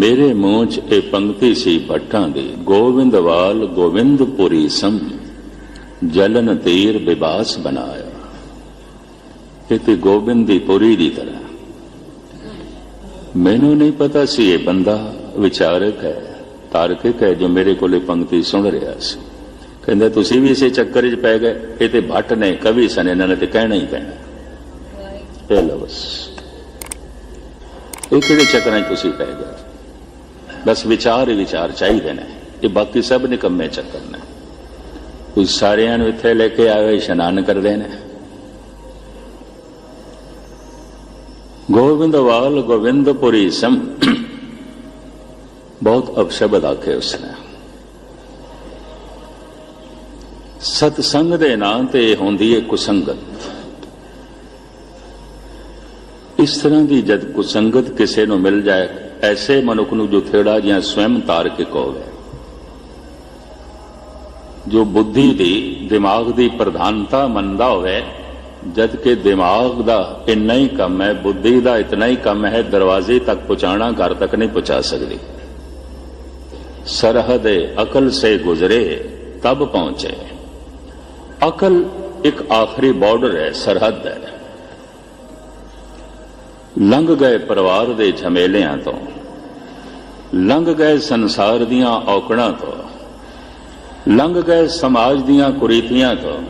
ਮੇਰੇ ਮੂੰਹ 'ਚ ਇਹ ਪੰਕਤੀ ਸੀ ਭੱਟਾਂ ਦੀ। ਗੋਬਿੰਦਵਾਲ ਗੋਬਿੰਦਪੁਰੀ ਸਮ, ਜਲਨ ਤੀਰ ਵਿਬਾਸ ਬਣਾਇਆ। ਇਹ ਤੇ ਗੋਬਿੰਦ ਦੀ ਪੁਰੀ ਦੀ ਤਰ੍ਹਾਂ। ਮੈਨੂੰ ਨਹੀਂ ਪਤਾ ਸੀ ਇਹ ਬੰਦਾ ਵਿਚਾਰਕ ਹੈ, ਤਾਰਕਿਕ ਹੈ, ਜੋ ਮੇਰੇ ਕੋਲੇ ਪੰਕਤੀ ਸੁਣ ਰਿਹਾ ਸੀ। ਕਹਿੰਦਾ, ਤੁਸੀਂ ਵੀ ਇਸੇ ਚੱਕਰ 'ਚ ਪੈ ਗਏ। ਇਹ ਤੇ ਭੱਟ ਨੇ, ਕਵੀ ਸਨ, ਇਹਨਾਂ ਨੇ ਤੇ ਕਹਿਣਾ ਹੀ ਪੈਣਾ ਇਹ ਲਓ ਇਹ ਕਿਹੜੇ ਚੱਕਰਾਂ 'ਚ ਤੁਸੀਂ ਪੈ ਗਏ? ਬਸ ਵਿਚਾਰ ਹੀ ਵਿਚਾਰ ਚਾਹੀਦੇ ਨੇ ਇਹ ਬਾਕੀ ਸਭ ਨਿਕੰਮੇ ਚੱਕਰ ਨੇ। ਕੋਈ ਸਾਰਿਆਂ ਨੂੰ ਇੱਥੇ ਲੈ ਕੇ ਆਵੇ, ਇਸ਼ਨਾਨ ਕਰਦੇ ਨੇ। ਗੋਬਿੰਦਵਾਲ ਗੋਬਿੰਦਪੁਰੀ ਸਮ ਬਹੁਤ ਅਪਸ਼ਬਦ ਆਖੇ ਉਸਨੇ। ਸਤਸੰਗ ਦੇ ਨਾਂ ਤੇ ਹੁੰਦੀ ਹੈ ਕੁਸੰਗਤ। ਇਸ ਤਰ੍ਹਾਂ ਦੀ ਜਦ ਕੁਸੰਗਤ ਕਿਸੇ ਨੂੰ ਮਿਲ ਜਾਏ ਐਸੇ ਮਨੁੱਖ ਨੂੰ ਜੋ ਥੇੜਾ ਜਾਂ ਸਵੈਮ ਤਾਰਕਿਕ ਹੋਵੇ ਜੋ ਬੁੱਧੀ ਦੀ, ਦਿਮਾਗ ਦੀ ਪ੍ਰਧਾਨਤਾ ਮੰਨਦਾ ਹੋਵੇ, ਜਦ ਕਿ ਦਿਮਾਗ ਦਾ ਇੰਨਾ ਹੀ ਕੰਮ ਹੈ, ਬੁੱਧੀ ਦਾ ਇਤਨਾ ਹੀ ਕੰਮ ਹੈ, ਦਰਵਾਜ਼ੇ ਤੱਕ ਪਹੁੰਚਾਣਾ ਘਰ ਤੱਕ ਨਹੀਂ ਪਹੁੰਚਾ ਸਕਦੀ। ਸਰਹਦ ਅਕਲ ਸੇ ਗੁਜ਼ਰੇ, ਤਬ ਪਹੁੰਚੇ। ਅਕਲ ਇੱਕ ਆਖਰੀ ਬਾਰਡਰ ਹੈ, ਸਰਹੱਦ ਹੈ। ਲੰਘ ਗਏ ਪਰਿਵਾਰ ਦੇ ਝਮੇਲਿਆਂ ਤੋਂ, ਲੰਘ ਗਏ ਸੰਸਾਰ ਦੀਆਂ ਔਕੜਾਂ ਤੋਂ, ਲੰਘ ਗਏ ਸਮਾਜ ਦੀਆਂ ਕੁਰੀਤੀਆਂ ਤੋਂ,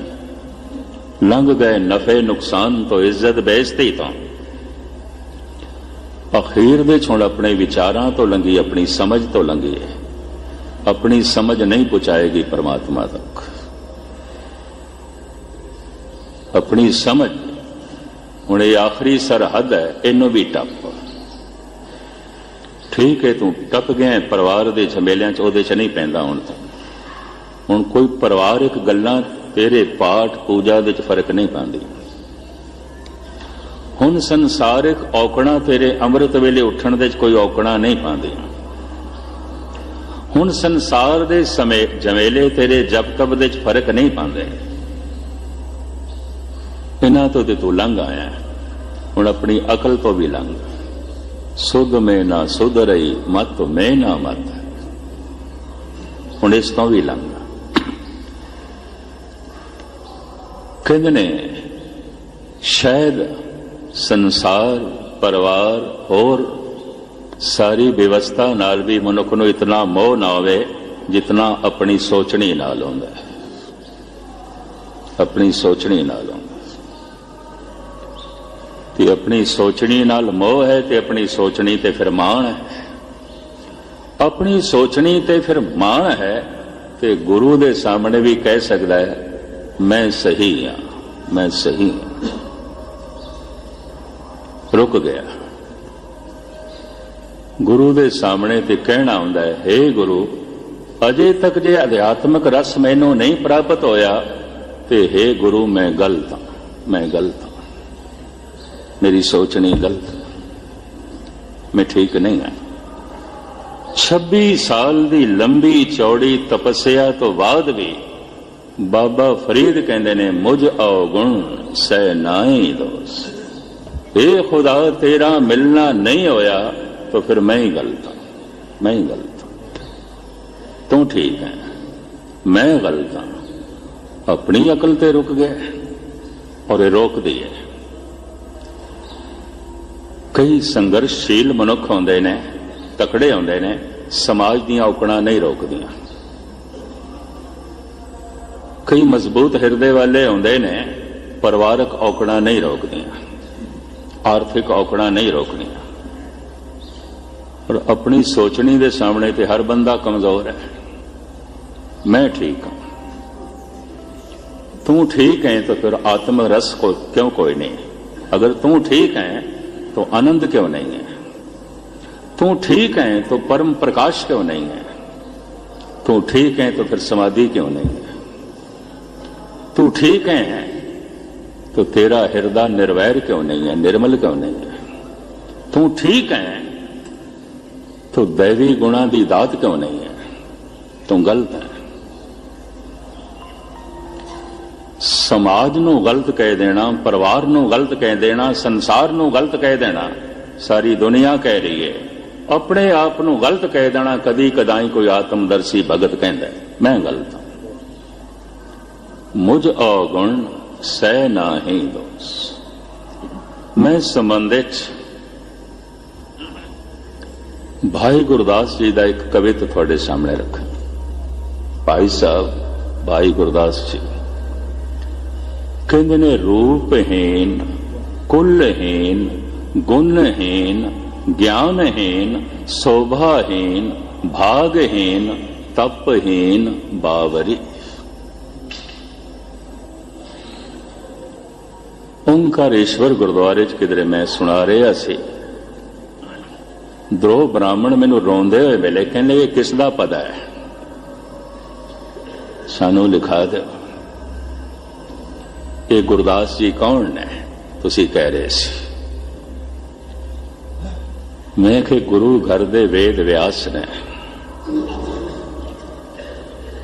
ਲੰਘ ਗਏ ਨਫੇ ਨੁਕਸਾਨ ਤੋਂ, ਇੱਜ਼ਤ ਬੇਇੱਜ਼ਤੀ ਤੋਂ। ਅਖੀਰ ਵਿੱਚ ਹੁਣ ਆਪਣੇ ਵਿਚਾਰਾਂ ਤੋਂ ਲੰਗੀ ਆਪਣੀ ਸਮਝ ਤੋਂ ਲੰਗੀ ਹੈ। ਆਪਣੀ ਸਮਝ ਨਹੀਂ ਪਹੁੰਚਾਏਗੀ ਪਰਮਾਤਮਾ ਤੱਕ। ਆਪਣੀ ਸਮਝ ਹੁਣ ਇਹ ਆਖਰੀ ਸਰਹੱਦ ਹੈ, ਇਹਨੂੰ ਵੀ ਟੱਪ। ਠੀਕ ਹੈ ਤੂੰ, ਟੱਪ ਗਿਆ ਪਰਿਵਾਰ ਦੇ ਝਮੇਲਿਆਂ 'ਚ ਉਹਦੇ 'ਚ ਨਹੀਂ ਪੈਂਦਾ ਹੁਣ ਤੂੰ। ਹੁਣ ਕੋਈ ਪਰਿਵਾਰਕ ਗੱਲਾਂ ਤੇਰੇ ਪਾਠ ਪੂਜਾ ਦੇ ਫ਼ਰਕ ਨਹੀਂ ਪਾਉਂਦੀ। ਹੁਣ ਸੰਸਾਰਿਕ ਔਕਣਾ ਤੇਰੇ ਅੰਮ੍ਰਿਤ ਵੇਲੇ ਉੱਠਣ ਦੇ 'ਚ ਕੋਈ ਔਕਣਾ ਨਹੀਂ ਪਾਉਂਦੀ। ਹੁਣ ਸੰਸਾਰ ਦੇ ਸਮੇਂ ਜਮੇਲੇ ਤੇਰੇ ਜਪ ਤਪ ਦੇ 'ਚ ਫ਼ਰਕ ਨਹੀਂ ਪਾਉਂਦੇ। ਇਹਨਾਂ ਤੋਂ ਤੇ ਤੂੰ ਲੰਘ ਆਇਆ। ਹੁਣ ਆਪਣੀ ਅਕਲ ਤੋਂ ਵੀ ਲੰਘ। ਸੁਧ ਮੈਂ ਨਾ ਸੁਧ ਰਹੀ, ਮਤ ਮੈਂ ਨਾ ਮਤ। ਹੁਣ ਇਸ ਤੋਂ ਵੀ ਲੰਘ। ਕਹਿੰਦੇ ਨੇ ਸ਼ਾਇਦ ਸੰਸਾਰ, ਪਰਿਵਾਰ ਹੋਰ ਸਾਰੀ ਵਿਵਸਥਾ ਨਾਲ ਵੀ ਮਨੁੱਖ ਨੂੰ ਇਤਨਾ ਮੋਹ ਨਾ ਹੋਵੇ ਜਿਤਨਾ ਆਪਣੀ ਸੋਚਣੀ ਨਾਲ ਹੁੰਦਾ ਹੈ ਆਪਣੀ ਸੋਚਣੀ ਨਾਲ ਹੁੰਦਾ ਤੇ ਆਪਣੀ ਸੋਚਣੀ ਨਾਲ ਮੋਹ ਹੈ ਤੇ ਆਪਣੀ ਸੋਚਣੀ ਤੇ ਫਿਰ ਮਾਣ ਹੈ। ਆਪਣੀ ਸੋਚਣੀ ਤੇ ਫਿਰ ਮਾਣ ਹੈ ਤੇ ਗੁਰੂ ਦੇ ਸਾਹਮਣੇ ਵੀ ਕਹਿ ਸਕਦਾ ਹੈ, ਮੈਂ ਸਹੀ ਹਾਂ, ਮੈਂ ਸਹੀ ਹਾਂ। ਰੁਕ ਗਿਆ। ਗੁਰੂ ਦੇ ਸਾਹਮਣੇ ਤੇ ਕਹਿਣਾ ਹੁੰਦਾ ਹੈ हे ਗੁਰੂ, ਅਜੇ ਤੱਕ ਜੇ ਅਧਿਆਤਮਕ ਰਸ ਮੈਨੂੰ ਨਹੀਂ ਪ੍ਰਾਪਤ ਹੋਇਆ ਤੇ हे ਗੁਰੂ, ਮੈਂ ਗਲਤ ਹਾਂ, ਮੈਂ ਗਲਤ ਹਾਂ। ਮੇਰੀ ਸੋਚਣੀ ਗਲਤ। ਹੈ ਮੈਂ ਠੀਕ ਨਹੀਂ ਹਾਂ। 26 ਸਾਲ ਦੀ ਲੰਬੀ ਚੌੜੀ ਤਪੱਸਿਆ ਤੋਂ ਬਾਅਦ ਵੀ ਬਾਬਾ ਫਰੀਦ ਕਹਿੰਦੇ ਨੇ, ਮੁਝ ਔਗੁਣ ਸਹਿ ਨਾਹੀ ਦੋਸ। ਇਹ ਖੁਦਾ, ਤੇਰਾ ਮਿਲਣਾ ਨਹੀਂ ਹੋਇਆ ਤਾਂ ਫਿਰ ਮੈਂ ਹੀ ਗਲਤ ਹਾਂ। ਮੈਂ ਹੀ ਗਲਤ ਹਾਂ। ਤੂੰ ਠੀਕ ਹੈ। ਮੈਂ ਗਲਤ ਹਾਂ। ਆਪਣੀ ਅਕਲ ਤੇ ਰੁਕ ਗਿਆ ਔਰ ਇਹ ਰੋਕਦੀ ਹੈ। ਕਈ ਸੰਘਰਸ਼ੀਲ ਮਨੁੱਖ ਹੁੰਦੇ ਨੇ, ਤਕੜੇ ਹੁੰਦੇ ਨੇ, ਸਮਾਜ ਦੀਆਂ ਔਕੜਾਂ ਨਹੀਂ ਰੋਕਦੀਆਂ। ਕਈ ਮਜ਼ਬੂਤ ਹਿਰਦੇ ਵਾਲੇ ਹੁੰਦੇ ਨੇ, ਪਰਿਵਾਰਕ ਔਕੜਾਂ ਨਹੀਂ ਰੋਕਦੀਆਂ, ਆਰਥਿਕ ਔਕੜਾਂ ਨਹੀਂ ਰੋਕਦੀਆਂ। ਪਰ ਆਪਣੀ ਸੋਚਣੀ ਦੇ ਸਾਹਮਣੇ ਤੇ ਹਰ ਬੰਦਾ ਕਮਜ਼ੋਰ ਹੈ। ਮੈਂ ਠੀਕ ਹਾਂ। ਤੂੰ ਠੀਕ ਹੈ ਤਾਂ ਫਿਰ ਆਤਮ ਰਸ ਕੋ ਕਿਉਂ ਕੋਈ ਨਹੀਂ? ਅਗਰ ਤੂੰ ਠੀਕ ਹੈ तो आनंद क्यों नहीं है तू ठीक है तो परम प्रकाश क्यों नहीं है तू ठीक है तो फिर समाधि क्यों नहीं है तू ठीक है तो तेरा हृदय निर्वैर क्यों नहीं है निर्मल क्यों नहीं है तू ठीक है तो दैवी गुणा दी दात क्यों नहीं है तू गलत है ਸਮਾਜ ਨੂੰ ਗਲਤ ਕਹਿ ਦੇਣਾ, ਪਰਿਵਾਰ ਨੂੰ ਗਲਤ ਕਹਿ ਦੇਣਾ, ਸੰਸਾਰ ਨੂੰ ਗਲਤ ਕਹਿ ਦੇਣਾ, ਸਾਰੀ ਦੁਨੀਆ ਕਹਿ ਰਹੀ ਹੈ ਆਪਣੇ ਆਪ ਨੂੰ ਗਲਤ ਕਹਿ ਦੇਣਾ ਕਦੀ ਕਦਾਈ ਕੋਈ ਆਤਮਦਰਸ਼ੀ ਭਗਤ ਕਹਿੰਦਾ ਮੈਂ ਗਲਤ ਹਾਂ। ਮੁਝ ਔਗੁਣ ਸਹਿ ਨਾਹੀ ਦੋਸ। ਮੈਂ ਸੰਬੰਧਿਤ ਭਾਈ ਗੁਰਦਾਸ ਜੀ ਦਾ ਇੱਕ ਕਵਿਤ ਤੁਹਾਡੇ ਸਾਹਮਣੇ ਰੱਖਾਂ। ਭਾਈ ਸਾਹਿਬ, ਭਾਈ ਗੁਰਦਾਸ ਜੀ। ਕਹਿੰਦੇ ਨੇ ਰੂਪਹੀਨ ਕੁਲਹੀਨ ਗੁਣਹੀਨ ਗਿਆਨਹੀਨ ਸੋਭਾਹੀਨ ਭਾਗਹੀਨ ਤਪਹੀਨ ਬਾਵਰੀ। ਓੰਕਾਰੇਸ਼ਵਰ ਗੁਰਦੁਆਰੇ 'ਚ ਕਿਧਰੇ ਮੈਂ ਸੁਣਾ ਰਿਹਾ ਸੀ। ਦੋ ਬ੍ਰਾਹਮਣ ਮੈਨੂੰ ਰੋਂਦੇ ਹੋਏ ਵੇਲੇ ਕਹਿੰਦੇ, ਇਹ ਕਿਸ ਦਾ ਪਦਾ ਹੈ? ਸਾਨੂੰ ਲਿਖਾ ਦਿਓ। ਇਹ ਗੁਰਦਾਸ ਜੀ ਕੌਣ ਨੇ? ਤੁਸੀਂ ਕਹਿ ਰਹੇ ਸੀ। ਮੈਂ ਕਿ ਗੁਰੂ ਘਰ ਦੇ ਵੇਦ ਵਿਆਸ ਨੇ।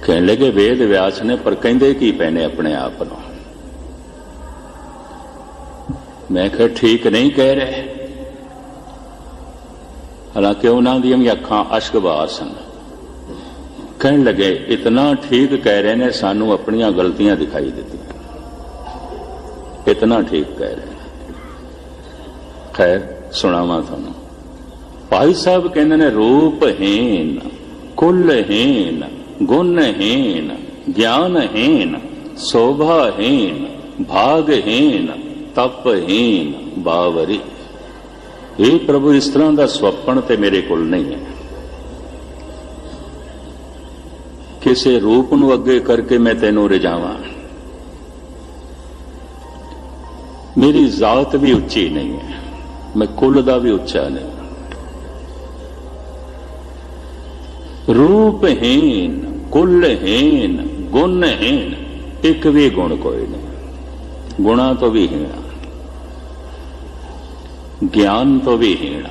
ਕਹਿਣ ਲੱਗੇ, ਵੇਦ ਵਿਆਸ ਨੇ, ਪਰ ਕਹਿੰਦੇ ਕੀ ਪੈਨੇ ਆਪਣੇ ਆਪ ਨੂੰ? ਮੈਂ ਕਿਹਾ, ਠੀਕ ਨਹੀਂ ਕਹਿ ਰਹੇ। ਹਾਲਾਂਕਿ ਉਹਨਾਂ ਦੀਆਂ ਵੀ ਅੱਖਾਂ ਅਸ਼ਕਬਾਰ ਸਨ। ਕਹਿਣ ਲੱਗੇ, ਇਤਨਾ ਠੀਕ ਕਹਿ ਰਹੇ ਨੇ, ਸਾਨੂੰ ਆਪਣੀਆਂ ਗਲਤੀਆਂ ਦਿਖਾਈ ਦਿੱਤੀਆਂ। ਇਤਨਾ ਠੀਕ ਕਹਿ ਰਹੇ। ਖੈਰ, ਸੁਣਾਵਾਂ ਤੁਹਾਨੂੰ। ਭਾਈ ਸਾਹਿਬ ਕਹਿੰਦੇ ਨੇ ਰੂਪਹੀਨ ਕੁਲਹੀਨ ਗੁਣਹੀਨ ਗਿਆਨਹੀਨ ਸੋਭਾਹੀਨ ਭਾਗਹੀਨ ਤਪਹੀਨ ਬਾਵਰੀ। ਇਹ ਪ੍ਰਭੂ ਇਸ ਤਰ੍ਹਾਂ ਦਾ ਸਵਪਨ ਤੇ ਮੇਰੇ ਕੋਲ ਨਹੀਂ ਹੈ। ਕਿਸੇ ਰੂਪ ਨੂੰ ਅੱਗੇ ਕਰਕੇ ਮੈਂ ਤੈਨੂੰ ਰਜਾਵਾਂ। ਮੇਰੀ ਜ਼ਾਤ ਵੀ ਉੱਚੀ ਨਹੀਂ ਹੈ, ਮੈਂ ਕੁੱਲ ਦਾ ਵੀ ਉੱਚਾ ਨਹੀਂ। ਰੂਪਹੀਨ ਕੁੱਲਹੀਨ ਗੁਣਹੀਨ ਇੱਕ ਵੀ ਗੁਣ ਕੋਈ ਨਹੀਂ। ਗੁਣਾ ਤੋਂ ਵੀ ਹੀਣਾ, ਗਿਆਨ ਤੋਂ ਵੀ ਹੀਣਾ।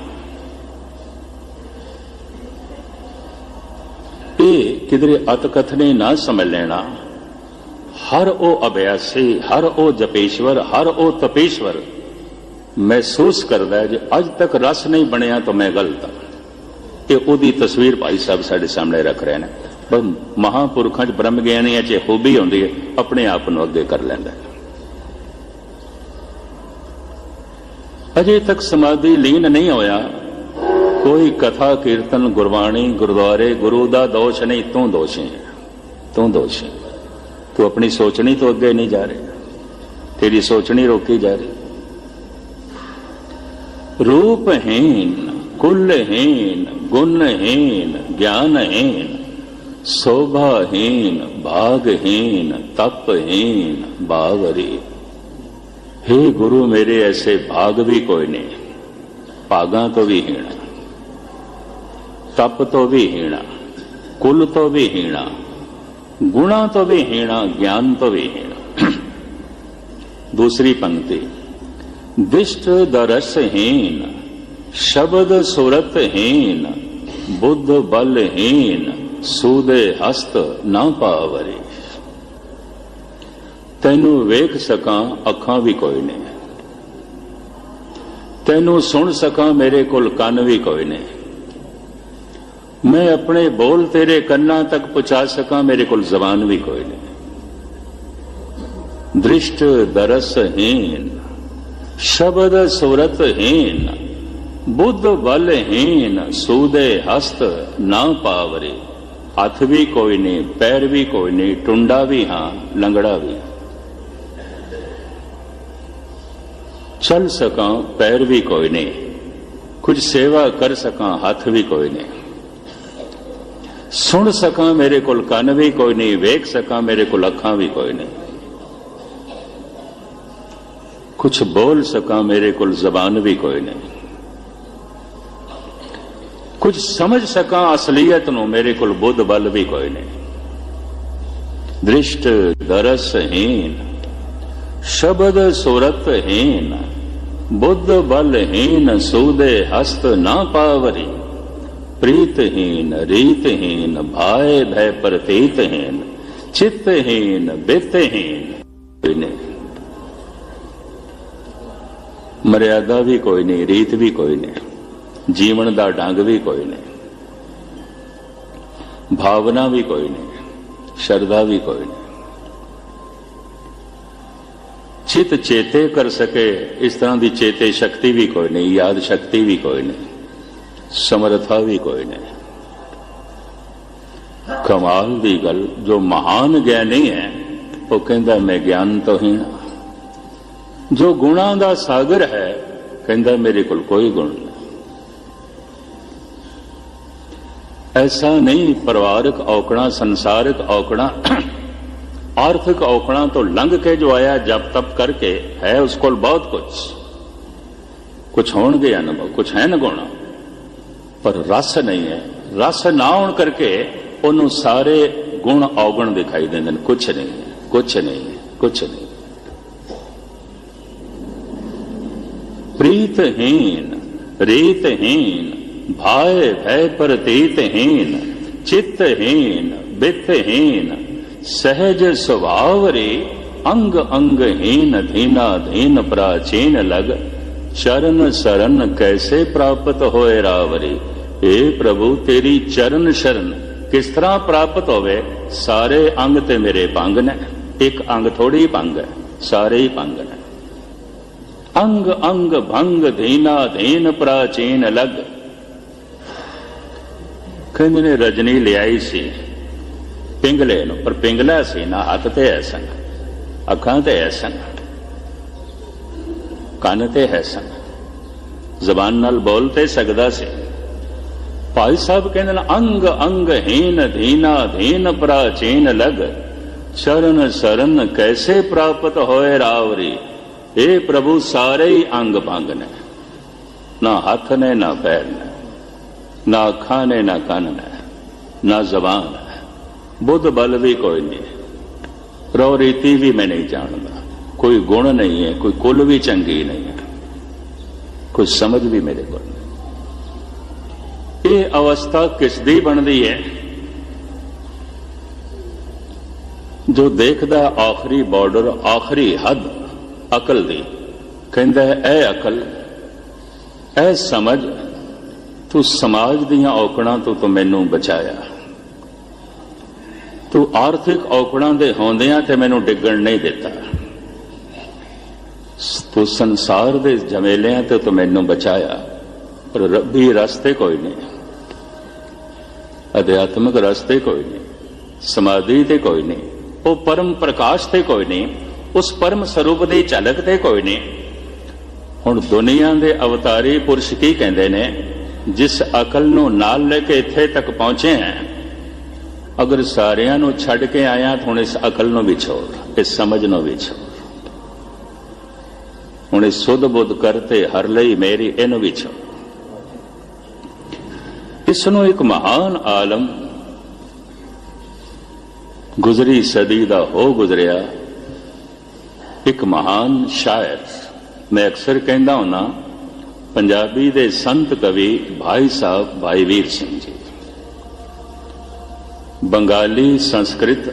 ਇਹ ਕਿਧਰੇ ਅਤਕਥਨੇ ਨਾ ਸਮਝ ਲੈਣਾ ਹਰ ਉਹ ਅਭਿਆਸੀ, ਹਰ ਉਹ ਜਪੇਸ਼ਵਰ, ਹਰ ਉਹ ਤਪੇਸ਼ਵਰ। ਮਹਿਸੂਸ ਕਰਦਾ ਹੈ ਜੇ ਅੱਜ ਤੱਕ ਰਸ ਨਹੀਂ ਬਣਿਆ ਤਾਂ ਮੈਂ ਗਲਤ ਹਾਂ। ਤੇ ਉਹਦੀ ਤਸਵੀਰ ਭਾਈ ਸਾਹਿਬ ਸਾਡੇ ਸਾਹਮਣੇ ਰੱਖ ਰਹੇ ਨੇ। ਪਰ ਮਹਾਪੁਰਖਾਂ 'ਚ ਬ੍ਰਹਮ ਗਿਆਨੀਆਂ 'ਚ ਖੂਬੀ ਹੁੰਦੀ ਹੈ, ਆਪਣੇ ਆਪ ਨੂੰ ਅੱਗੇ ਕਰ ਲੈਂਦਾ ਅਜੇ ਤੱਕ ਸਮਾਧੀ ਲੀਨ ਨਹੀਂ ਹੋਇਆ। ਕੋਈ ਕਥਾ, ਕੀਰਤਨ, ਗੁਰਬਾਣੀ, ਗੁਰਦੁਆਰੇ, ਗੁਰੂ ਦਾ ਦੋਸ਼ ਨਹੀਂ, ਤੂੰ ਦੋਸ਼ੀ ਹੈ। ਤੂੰ ਦੋਸ਼ੀ ਤੂੰ ਆਪਣੀ ਸੋਚਣੀ ਤੋਂ ਅੱਗੇ ਨਹੀਂ ਜਾ ਰਿਹਾ। ਤੇਰੀ ਸੋਚਣੀ ਰੋਕੀ ਜਾ ਰਹੀ। ਰੂਪਹੀਨ ਕੁਲਹੀਨ ਗੁਣਹੀਨ ਗਿਆਨਹੀਨ ਸੋਭਾਹੀਨ ਭਾਗਹੀਨ ਤਪਹੀਨ ਬਾਵਰੀ। हे ਗੁਰੂ, ਮੇਰੇ ਐਸੇ ਭਾਗ ਵੀ ਕੋਈ ਨਹੀਂ। ਭਾਗਾਂ ਤੋਂ ਵੀ ਹੀਣਾ। ਤਪ ਤੋਂ ਵੀ ਹੀਣਾ। ਕੁਲ ਤੋਂ ਵੀ ਹੀਣਾ। ਗੁਣਾ ਤੋਂ ਵੀ ਗਿਆਨ ਤੋਂ ਵੀ ਦੂਸਰੀ ਪੰਕਤੀ ਦਿਸ਼ਟ ਦਰਸਹੀਨ ਸ਼ਬਦ ਸੁਰਤਹੀਨ ਬੁੱਧ ਬਲਹੀਨ ਸੂਦੇ ਹਸਤ ਨਾ ਪਾਵਰੀ। ਤੈਨੂੰ ਵੇਖ ਸਕਾਂ ਅੱਖਾਂ ਵੀ ਕੋਈ ਨਹੀਂ ਤੈਨੂੰ ਸੁਣ ਸਕਾਂ ਮੇਰੇ ਕੋਲ ਕੰਨ ਵੀ ਕੋਈ ਨਹੀਂ ਮੈਂ ਆਪਣੇ ਬੋਲ ਤੇਰੇ ਕੰਨਾਂ ਤੱਕ ਪਹੁੰਚਾ ਸਕਾਂ, ਮੇਰੇ ਕੋਲ ਜ਼ਬਾਨ ਵੀ ਕੋਈ ਨਹੀਂ। ਦ੍ਰਿਸ਼ਟ ਦਰਸ ਹੀਨ ਸ਼ਬਦ ਸੁਰਤਹੀਨ, ਬੁੱਧ ਬਲਹੀਨ, ਸੂਦੇ ਹਸਤ ਨਾ ਪਾਵਰੇ। ਹੱਥ ਵੀ ਕੋਈ ਨਹੀਂ, ਪੈਰ ਵੀ ਕੋਈ ਨਹੀਂ, ਟੁੰਡਾ ਵੀ ਹਾਂ, ਲੰਗੜਾ ਵੀ। ਚੱਲ ਸਕਾਂ, ਪੈਰ ਵੀ ਕੋਈ ਨਹੀਂ। ਕੁਝ ਸੇਵਾ ਕਰ ਸਕਾਂ, ਹੱਥ ਵੀ ਕੋਈ ਨਹੀਂ। ਸੁਣ ਸਕਾਂ ਮੇਰੇ ਕੋਲ ਕੰਨ ਵੀ ਕੋਈ ਨਹੀਂ, ਵੇਖ ਸਕਾਂ ਮੇਰੇ ਕੋਲ ਅੱਖਾਂ ਵੀ ਕੋਈ ਨਹੀਂ। ਕੁਝ ਬੋਲ ਸਕਾਂ ਮੇਰੇ ਕੋਲ ਜ਼ਬਾਨ ਵੀ ਕੋਈ ਨਹੀਂ। ਕੁਝ ਸਮਝ ਸਕਾਂ ਅਸਲੀਅਤ ਨੂੰ ਮੇਰੇ ਕੋਲ ਬੁੱਧ ਬਲ ਵੀ ਕੋਈ ਨਹੀਂ। ਦ੍ਰਿਸ਼ਟ ਦਰਸਹੀਨ, ਸ਼ਬਦ ਸੁਰਤਹੀਨ, ਬੁੱਧ ਬਲਹੀਨ, ਸੂਦੇ ਹਸਤ ਨਾ ਪਾਵਰੀ ਪ੍ਰੀਤਹੀਨ ਰੀਤਹੀਨ ਭਾਏ ਭੈ ਪ੍ਰਤੀਤਹੀਨ ਚਿਤਹੀਨ ਬਿਤਹੀਨ ਕੋਈ ਨਹੀਂ ਮਰਿਆਦਾ ਵੀ ਕੋਈ ਨਹੀਂ ਰੀਤ ਵੀ ਕੋਈ ਨਹੀਂ ਜੀਵਨ ਦਾ ਢੰਗ ਵੀ ਕੋਈ ਨਹੀਂ ਭਾਵਨਾ ਵੀ ਕੋਈ ਨਹੀਂ ਸ਼ਰਧਾ ਵੀ ਕੋਈ ਨਹੀਂ ਚਿਤ ਚੇਤੇ ਕਰ ਸਕੇ ਇਸ ਤਰ੍ਹਾਂ ਦੀ ਚੇਤੇ ਸ਼ਕਤੀ ਵੀ ਕੋਈ ਨਹੀਂ ਯਾਦ ਸ਼ਕਤੀ ਵੀ ਕੋਈ ਨਹੀਂ ਸਮਰਥਾ ਵੀ ਕੋਈ ਨਹੀਂ। ਕਮਾਲ ਦੀ ਗੱਲ, ਜੋ ਮਹਾਨ ਗਿਆਨੀ ਹੈ, ਉਹ ਕਹਿੰਦਾ, ਮੈਂ ਗਿਆਨ ਤੋਂ ਹੀ ਜੋ ਗੁਣਾਂ ਦਾ ਸਾਗਰ ਹੈ, ਕਹਿੰਦਾ, ਮੇਰੇ ਕੋਲ ਕੋਈ ਗੁਣ ਨਹੀਂ। ਐਸਾ ਨਹੀਂ, ਪਰਿਵਾਰਕ ਔਕੜਾਂ, ਸੰਸਾਰਿਕ ਔਕੜਾਂ, ਆਰਥਿਕ ਔਕੜਾਂ ਤੋਂ ਲੰਘ ਕੇ ਜੋ ਆਇਆ, ਜਪ ਤਪ ਕਰਕੇ, ਹੈ ਉਸ ਕੋਲ ਬਹੁਤ ਕੁਝ ਕੁਝ ਹੋਣਗੇ ਅਨੁਭਵ ਕੁਝ ਹੈ ਨਾ ਗੁਣ। ਪਰ ਰਸ ਨਹੀਂ ਹੈ। ਰਸ ਨਾ ਹੋਣ ਕਰਕੇ ਉਹਨੂੰ ਸਾਰੇ ਗੁਣ ਔਗਣ ਦਿਖਾਈ ਦਿੰਦੇ ਨੇ। ਕੁਛ ਨਹੀਂ ਕੁਝ ਨਹੀਂ ਕੁਝ ਨਹੀਂ ਪ੍ਰੀਤਹੀਨ ਰੀਤਹੀਨ ਭਾਏ ਭੈ ਪ੍ਰਤੀਤਹੀਨ ਚਿਤਹੀਨ ਬਿਤਹੀਨ ਸਹਿਜ ਸੁਭਾਵਰੇ ਅੰਗ ਅੰਗਹੀਨ ਧੀਨਾ ਧੀਨ ਪ੍ਰਾਚੀਨ ਲਗ, ਚਰਨ ਸਰਨ ਕੈਸੇ ਪ੍ਰਾਪਤ ਹੋਏ ਰਾਵਰੇ ਏ ਪ੍ਰਭੂ, ਤੇਰੀ ਚਰਨ ਸ਼ਰਨ ਕਿਸ ਤਰ੍ਹਾਂ ਪ੍ਰਾਪਤ ਹੋਵੇ, ਸਾਰੇ ਅੰਗ ਤੇ ਮੇਰੇ ਭੰਗ ਨੇ। ਇੱਕ ਅੰਗ ਥੋੜੀ ਭੰਗ ਹੈ, ਸਾਰੇ ਹੀ ਭੰਗ ਨੇ। ਅੰਗ ਅੰਗ, ਭੰਗ ਦੇਨਾ ਧੀਨ, ਪ੍ਰਾਚੀਨ ਲਗ ਕਹਿੰਦੇ ਨੇ, ਰਜਨੀ ਲਿਆਈ ਸੀ। ਪਿੰਗਲੇ ਨੂੰ, ਪਰ ਪਿੰਗਲਾ ਸੀ, ਨਾ ਹੱਥ ਤੇ ਹੈ ਸਨ ਅੱਖਾਂ ਤੇ ਹੈ ਸੰਗ, ਕੰਨ ਤੇ ਹੈ ਸਨ ਜ਼ਬਾਨ ਨਾਲ ਬੋਲ ਤੇ ਸਕਦਾ ਸੀ। ਭਾਈ ਸਾਹਿਬ ਕਹਿੰਦੇ ਨੇ, ਅੰਗ ਅੰਗ ਹੀਨ, ਧੀਨਾ, ਧੀਨ ਪ੍ਰਾਚੀਨ ਲਗ। ਸ਼ਰਨ ਸਰਨ ਕੈਸੇ ਪ੍ਰਾਪਤ ਹੋਏ ਰਾਵਰੀ? ਇਹ ਪ੍ਰਭੂ ਸਾਰੇ ਹੀ ਅੰਗ ਭੰਗ ਨੇ। ਨਾ ਹੱਥ ਨੇ, ਨਾ ਪੈਰ ਨੇ। ਨਾ ਅੱਖਾਂ ਨੇ, ਨਾ ਕੰਨ ਨੇ। ਨਾ ਜ਼ਬਾਨ ਹੈ ਬੁੱਧ ਬਲ ਵੀ ਕੋਈ ਨਹੀਂ। ਰੋ ਰੀਤੀ ਵੀ ਮੈਂ ਨਹੀਂ ਜਾਣਦਾ। ਕੋਈ ਗੁਣ ਨਹੀਂ ਹੈ, ਕੋਈ ਕੁੱਲ ਵੀ ਚੰਗੀ ਨਹੀਂ ਹੈ। ਕੋਈ ਸਮਝ ਵੀ ਮੇਰੇ ਕੋਲ ਨਹੀਂ। ਇਹ ਅਵਸਥਾ ਕਿਸ ਦੀ ਬਣਦੀ ਹੈ? ਜੋ ਦੇਖਦਾ ਆਖਰੀ ਬਾਰਡਰ ਆਖਰੀ ਹੱਦ ਅਕਲ ਦੀ। ਕਹਿੰਦਾ ਹੈ, ਇਹ ਅਕਲ ਇਹ ਸਮਝ ਤੂੰ ਸਮਾਜ ਦੀਆਂ ਔਕੜਾਂ ਤੋਂ ਤੂੰ ਮੈਨੂੰ ਬਚਾਇਆ। ਤੂੰ ਆਰਥਿਕ ਔਕੜਾਂ ਦੇ ਹੋਂਦਿਆਂ ਤੇ ਮੈਨੂੰ ਡਿੱਗਣ ਨਹੀਂ ਦਿੱਤਾ। ਤੂੰ ਸੰਸਾਰ ਦੇ ਜਮੇਲਿਆਂ ਤੇ ਤੂੰ ਮੈਨੂੰ ਬਚਾਇਆ ਪਰ ਰੱਬੀ ਰਸਤੇ ਕੋਈ ਨਹੀਂ। ਅਧਿਆਤਮਿਕ ਰਸਤੇ ਕੋਈ ਨਹੀਂ, ਸਮਾਧੀ ਤੇ ਕੋਈ ਨਹੀਂ, ਉਹ ਪਰਮ ਪ੍ਰਕਾਸ਼ ਤੇ ਕੋਈ ਨਹੀਂ, ਉਸ ਪਰਮ ਸਰੂਪ ਦੀ ਝਲਕ ਤੇ ਕੋਈ ਨਹੀਂ। ਹੁਣ ਦੁਨੀਆ ਦੇ ਅਵਤਾਰੀ ਪੁਰਸ਼ ਕੀ ਕਹਿੰਦੇ ਨੇ, ਜਿਸ ਅਕਲ ਨੂੰ ਨਾਲ ਲੈ ਕੇ ਇੱਥੇ ਤੱਕ ਪਹੁੰਚੇ ਹੈ, ਅਗਰ ਸਾਰਿਆਂ ਨੂੰ ਛੱਡ ਕੇ ਆਇਆ ਤਾਂ ਹੁਣ ਇਸ ਅਕਲ ਨੂੰ ਵਿਛੋੜ ਇਸ ਸਮਝ ਨੂੰ ਵਿਛੋੜ ਹੁਣ ਇਹ ਸੁਧ ਬੁੱਧ ਕਰਤੇ ਹਰ ਲਈ ਮੇਰੀ ਇਹਨੂੰ ਵਿਛੋੜ ਇਸ ਨੂੰ ਇੱਕ ਮਹਾਨ ਆਲਮ ਗੁਜ਼ਰੀ ਸਦੀ ਦਾ ਹੋ ਗੁਜ਼ਰਿਆ, ਇੱਕ ਮਹਾਨ ਸ਼ਾਇਰ। ਮੈਂ ਅਕਸਰ ਕਹਿੰਦਾ ਹੁੰਨਾ ਪੰਜਾਬੀ ਦੇ ਸੰਤ ਕਵੀ ਭਾਈ ਸਾਹਿਬ ਭਾਈ ਵੀਰ ਸਿੰਘ ਜੀ। ਬੰਗਾਲੀ ਸੰਸਕ੍ਰਿਤ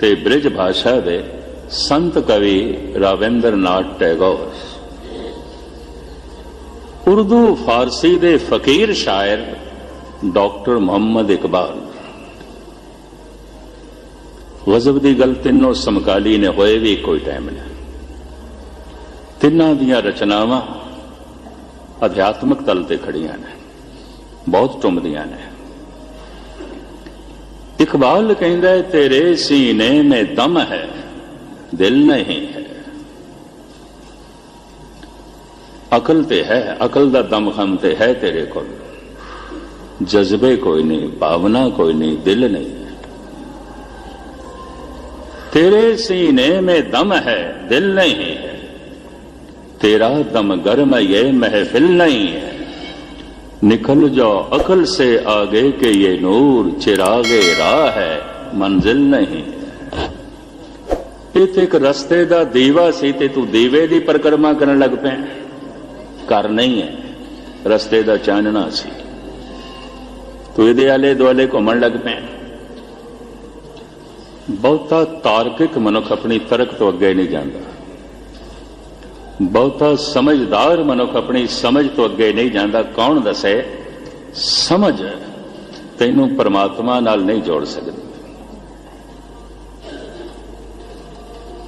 ਤੇ ਬ੍ਰਿਜ ਭਾਸ਼ਾ ਦੇ ਸੰਤ ਕਵੀ ਰਾਵਿੰਦਰਨਾਥ ਟੈਗੋਰ। ਉਰਦੂ, ਫਾਰਸੀ ਦੇ ਫਕੀਰ ਸ਼ਾਇਰ ਡਾਕਟਰ ਮੁਹੰਮਦ ਇਕਬਾਲ। ਗਜ਼ਬ ਦੀ ਗੱਲ ਤਿੰਨੋਂ ਸਮਕਾਲੀ ਨੇ, ਹੋਏ ਵੀ ਕੋਈ ਟਾਈਮ ਨਹੀਂ ਤਿੰਨਾਂ ਦੀਆਂ ਰਚਨਾਵਾਂ ਅਧਿਆਤਮਕ ਤਲ ਤੇ ਖੜੀਆਂ ਨੇ, ਬਹੁਤ ਟੁੰਮਦੀਆਂ ਨੇ। ਇਕਬਾਲ ਕਹਿੰਦਾ ਹੈ, ਤੇਰੇ ਸੀਨੇ में ਦਮ ਹੈ, ਦਿਲ ਨਹੀਂ ਹੈ। ਅਕਲ ਤੇ ਹੈ, ਅਕਲ ਦਾ ਦਮ ਖਮ ਤੇ ਹੈ ਤੇਰੇ ਕੋਲ। ਜਜ਼ਬੇ ਕੋਈ ਨਹੀਂ ਭਾਵਨਾ ਕੋਈ ਨਹੀਂ ਦਿਲ ਨਹੀਂ ਹੈ तेरे सीने में दम है दिल नहीं है तेरा दम गर्म ये महफिल नहीं है निकल जाओ अकल से आगे के ये नूर चिरागे राह है मंजिल नहीं है ਇਹ ਇੱਕ ਰਸਤੇ ਦਾ ਦੀਵਾ ਸੀ ਤੇ ਤੂੰ ਦੀਵੇ ਦੀ ਪਰਿਕਰਮਾ ਕਰਨ ਲੱਗ ਪਿਆ ਕਰ ਨਹੀਂ ਹੈ ਰਸਤੇ ਦਾ ਚਾਨਣਾ ਸੀ ਤੂੰ ਇਹਦੇ ਆਲੇ ਦੁਆਲੇ ਘੁੰਮਣ ਲੱਗ ਪਿਆ ਬਹੁਤਾ ਤਾਰਕਿਕ ਮਨੁੱਖ ਆਪਣੀ ਤਰਕ ਤੋਂ ਅੱਗੇ ਨਹੀਂ ਜਾਂਦਾ ਬਹੁਤਾ ਸਮਝਦਾਰ ਮਨੁੱਖ ਆਪਣੀ ਸਮਝ ਤੋਂ ਅੱਗੇ ਨਹੀਂ ਜਾਂਦਾ ਕੌਣ ਦੱਸੇ ਸਮਝ ਤੈਨੂੰ ਪਰਮਾਤਮਾ ਨਾਲ ਨਹੀਂ ਜੋੜ ਸਕਦੀ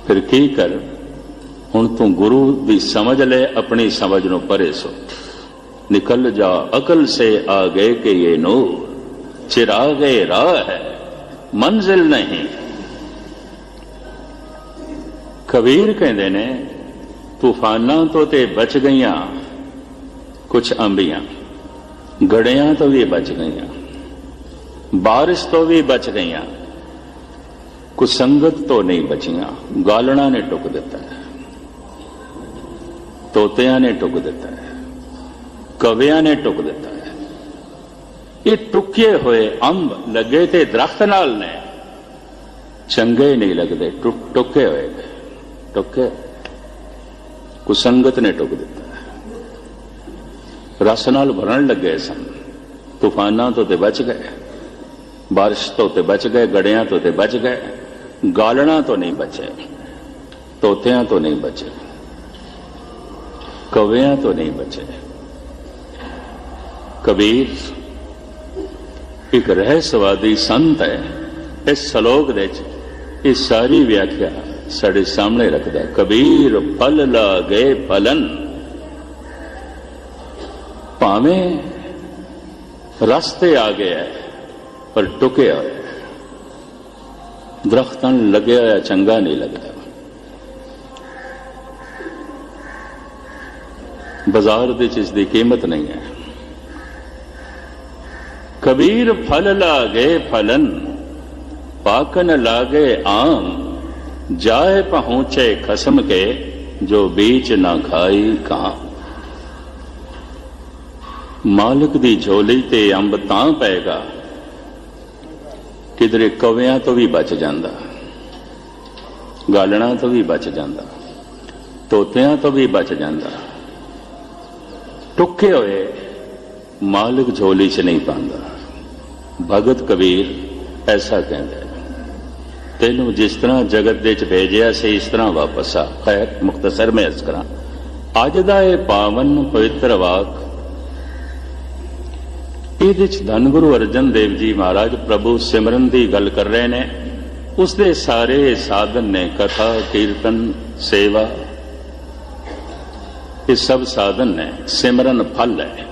ਫਿਰ ਕੀ ਕਰ ਹੁਣ ਤੂੰ ਗੁਰੂ ਦੀ ਸਮਝ ਲੈ ਆਪਣੀ ਸਮਝ ਨੂੰ ਪਰੇ ਸੋ ਨਿਕਲ ਜਾ ਅਕਲ ਸੇ ਆ ਗਏ ਕਿ ਇਹ ਨੂਰ चिरागे राह है ਮੰਜ਼ਿਲ ਨਹੀਂ ਕਬੀਰ ਕਹਿੰਦੇ ਨੇ ਤੂਫਾਨਾਂ ਤੋਂ ਤੇ ਬਚ ਗਈਆਂ ਕੁਝ ਅੰਬੀਆਂ ਗੜਿਆਂ ਤੋਂ ਵੀ ਬਚ ਗਈਆਂ ਬਾਰਿਸ਼ ਤੋਂ ਵੀ ਬਚ ਗਈਆਂ ਕੁਝ ਸੰਗਤ ਤੋਂ ਨਹੀਂ ਬਚੀਆਂ ਗਾਲਣਾ ਨੇ ਟੁਕ ਦਿੱਤਾ ਹੈ ਤੋਤਿਆਂ ਨੇ ਟੁਕ ਦਿੱਤਾ ਹੈ ਕਵਿਆਂ ਨੇ ਟੁਕ ਦਿੱਤਾ ਹੈ। ਇਹ ਟੁੱਕੇ ਹੋਏ ਅੰਬ ਲੱਗੇ ਤੇ ਦਰਖਤ ਨਾਲ ਨੇ। ਚੰਗੇ ਨਹੀਂ ਲੱਗਦੇ ਟੁੱਕ ਟੁੱਕੇ ਹੋਏ ਨੇ। ਕੁਸੰਗਤ ਨੇ ਟੁਕ ਦਿੱਤਾ ਰਸ ਨਾਲ ਭਰਨ ਲੱਗੇ ਸਨ। ਤੂਫਾਨਾਂ ਤੋਂ ਤੇ ਬਚ ਗਏ। ਬਾਰਿਸ਼ ਤੋਂ ਤੇ ਬਚ ਗਏ, ਗੜਿਆਂ ਤੋਂ ਤੇ ਬਚ ਗਏ। ਗਾਲਣਾ ਤੋਂ ਨਹੀਂ ਬਚੇ। ਤੋਤਿਆਂ ਤੋਂ ਨਹੀਂ ਬਚੇ। ਕਵਿਆਂ ਤੋਂ ਨਹੀਂ ਬਚੇ। ਕਬੀਰ, ਇੱਕ ਰਹੱਸਵਾਦੀ ਸੰਤ ਹੈ। ਇਸ ਸ਼ਲੋਕ ਦੇ ਵਿੱਚ ਇਹ ਸਾਰੀ ਵਿਆਖਿਆ ਸਾਡੇ ਸਾਹਮਣੇ ਰੱਖਦਾ ਕਬੀਰ ਪਲ ਲਾ ਗਏ ਪਲਨ, ਭਾਵੇਂ ਰਸਤੇ ਆ ਗਿਆ ਪਰ ਟੁਕਿਆ ਹੋਇਆ ਦਰਖਤਾਂ ਲੱਗਿਆ ਹੋਇਆ, ਚੰਗਾ ਨਹੀਂ ਲੱਗਦਾ। ਬਾਜ਼ਾਰ ਦੇ ਚ ਇਸ ਦੀ ਕੀਮਤ ਨਹੀਂ ਹੈ। ਕਬੀਰ ਫਲ ਲਾਗੇ ਫਲਨ, ਪਾਕਨ ਲਾਗੇ ਆਮ। ਜਾਏ ਪਹੁੰਚੇ ਖਸਮ ਕੇ, ਜੋ ਬੀਚ ਨਾ ਖਾਈ ਕਾਂ। ਮਾਲਕ ਦੀ ਝੋਲੀ ਤੇ ਅੰਬ ਤਾਂ ਪਏਗਾ ਕਿਧਰੇ ਕਵਿਆਂ ਤੋਂ ਵੀ ਬਚ ਜਾਂਦਾ, ਗਾਲਣਾ ਤੋਂ ਵੀ ਬਚ ਜਾਂਦਾ, ਤੋਤਿਆਂ ਤੋਂ ਵੀ ਬਚ ਜਾਂਦਾ। ਟੁੱਕੇ ਹੋਏ ਮਾਲਕ ਝੋਲੀ 'ਚ ਨਹੀਂ ਪਾਉਂਦਾ। ਭਗਤ ਕਬੀਰ ਐਸਾ ਕਹਿੰਦਾ ਤੈਨੂੰ ਜਿਸ ਤਰ੍ਹਾਂ ਜਗਤ ਦੇ 'ਚ ਭੇਜਿਆ ਸੀ, ਇਸ ਤਰ੍ਹਾਂ ਵਾਪਸ ਆ। ਖੈਰ, ਮੁਖਤਸਰ ਮੈਂ ਅਰਜ਼ ਕਰਾਂ। ਅੱਜ ਦਾ ਇਹ ਪਾਵਨ ਪਵਿੱਤਰ ਵਾਕ ਇਹਦੇ 'ਚ ਧੰਨ ਗੁਰੂ ਅਰਜਨ ਦੇਵ ਜੀ ਮਹਾਰਾਜ ਪ੍ਰਭੂ ਸਿਮਰਨ ਦੀ ਗੱਲ ਕਰ ਰਹੇ ਨੇ। ਉਸ ਦੇ ਸਾਰੇ ਸਾਧਨ ਨੇ ਕਥਾ, ਕੀਰਤਨ, ਸੇਵਾ, ਇਹ ਸਭ ਸਾਧਨ ਨੇ। ਸਿਮਰਨ ਫਲ ਹੈ।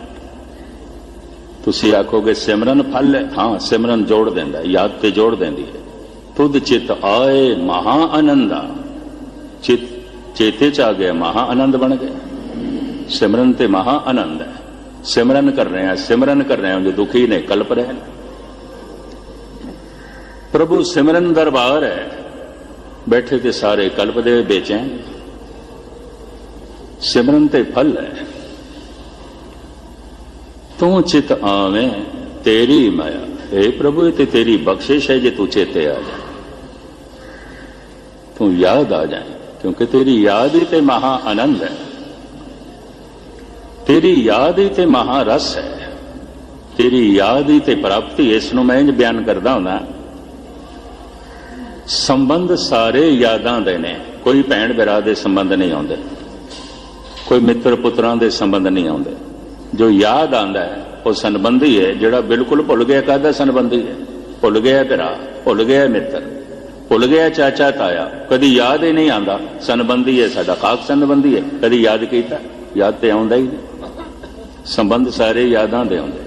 ਤੁਸੀਂ ਆਖੋਗੇ, ਸਿਮਰਨ ਫਲ ਹਾਂ। ਸਿਮਰਨ ਜੋੜ ਦਿੰਦਾ ਯਾਦ ਤੇ ਜੋੜ ਦਿੰਦੀ ਹੈ। ਤੁਧ ਚਿਤ ਆਏ, ਮਹਾ ਆਨੰਦਾ ਚਿਤ, ਚੇਤੇ ਚ ਆ ਗਿਆ, ਮਹਾ ਆਨੰਦ ਬਣ ਗਿਆ। ਸਿਮਰਨ ਤੇ ਮਹਾ ਆਨੰਦ ਹੈ। ਸਿਮਰਨ ਕਰ ਰਹੇ ਹਾਂ, ਸਿਮਰਨ ਕਰ ਰਹੇ ਹਾਂ, ਜੋ ਦੁਖੀ ਨੇ, ਕਲਪ ਰਹੇ ਨੇ। ਪ੍ਰਭੂ ਸਿਮਰਨ ਦਰਬਾਰ ਹੈ। ਬੈਠੇ ਤੇ ਸਾਰੇ ਕਲਪ ਦੇ ਬੇਚੈਨ ਸਿਮਰਨ ਤੇ ਫਲ ਹੈ। ਤੂੰ ਚਿਤ ਆਵੇਂ ਤੇਰੀ ਮਾਇਆ हे ਪ੍ਰਭੂ ਇਹ ਤੇ ਤੇਰੀ ਬਖਸ਼ਿਸ਼ ਹੈ ਜੇ ਤੂੰ ਚੇਤੇ ਆ ਜਾ ਤੂੰ ਯਾਦ ਆ ਜਾਏ ਕਿਉਂਕਿ ਤੇਰੀ ਯਾਦ ਹੀ ਤੇ ਮਹਾ ਆਨੰਦ ਹੈ ਤੇਰੀ ਯਾਦ ਹੀ ਤੇ ਮਹਾ ਰਸ ਹੈ ਤੇਰੀ ਯਾਦ ਹੀ ਤੇ ਪ੍ਰਾਪਤੀ ਇਸ ਨੂੰ ਮੈਂ ਇੰਜ ਬਿਆਨ ਕਰਦਾ ਹੁੰਦਾ ਸੰਬੰਧ ਸਾਰੇ ਯਾਦਾਂ ਦੇ ਨੇ ਕੋਈ ਭੈਣ ਭਰਾ ਦੇ ਸੰਬੰਧ ਨਹੀਂ ਆਉਂਦੇ ਕੋਈ ਮਿੱਤਰ ਪੁੱਤਰਾਂ ਦੇ ਸੰਬੰਧ ਨਹੀਂ ਆਉਂਦੇ ਜੋ ਯਾਦ ਆਂਦਾ ਹੈ, ਉਹ ਸੰਬੰਧੀ ਹੈ, ਜਿਹੜਾ ਬਿਲਕੁਲ ਭੁੱਲ ਗਿਆ, ਕਾਹਦਾ ਸੰਬੰਧੀ ਹੈ? ਭੁੱਲ ਗਿਆ ਭਰਾ ਭੁੱਲ ਗਿਆ ਮਿੱਤਰ, ਭੁੱਲ ਗਿਆ ਚਾਚਾ ਤਾਇਆ, ਕਦੀ ਯਾਦ ਹੀ ਨਹੀਂ ਆਂਦਾ ਸੰਬੰਧੀ ਹੈ, ਸਾਡਾ ਖਾਕ ਸੰਬੰਧੀ ਹੈ, ਕਦੀ ਯਾਦ ਕੀਤਾ? ਯਾਦ ਤੇ ਆਉਂਦਾ ਹੀ ਨਹੀਂ। ਸੰਬੰਧ ਸਾਰੇ ਯਾਦਾਂ ਦੇ ਆਉਂਦੇ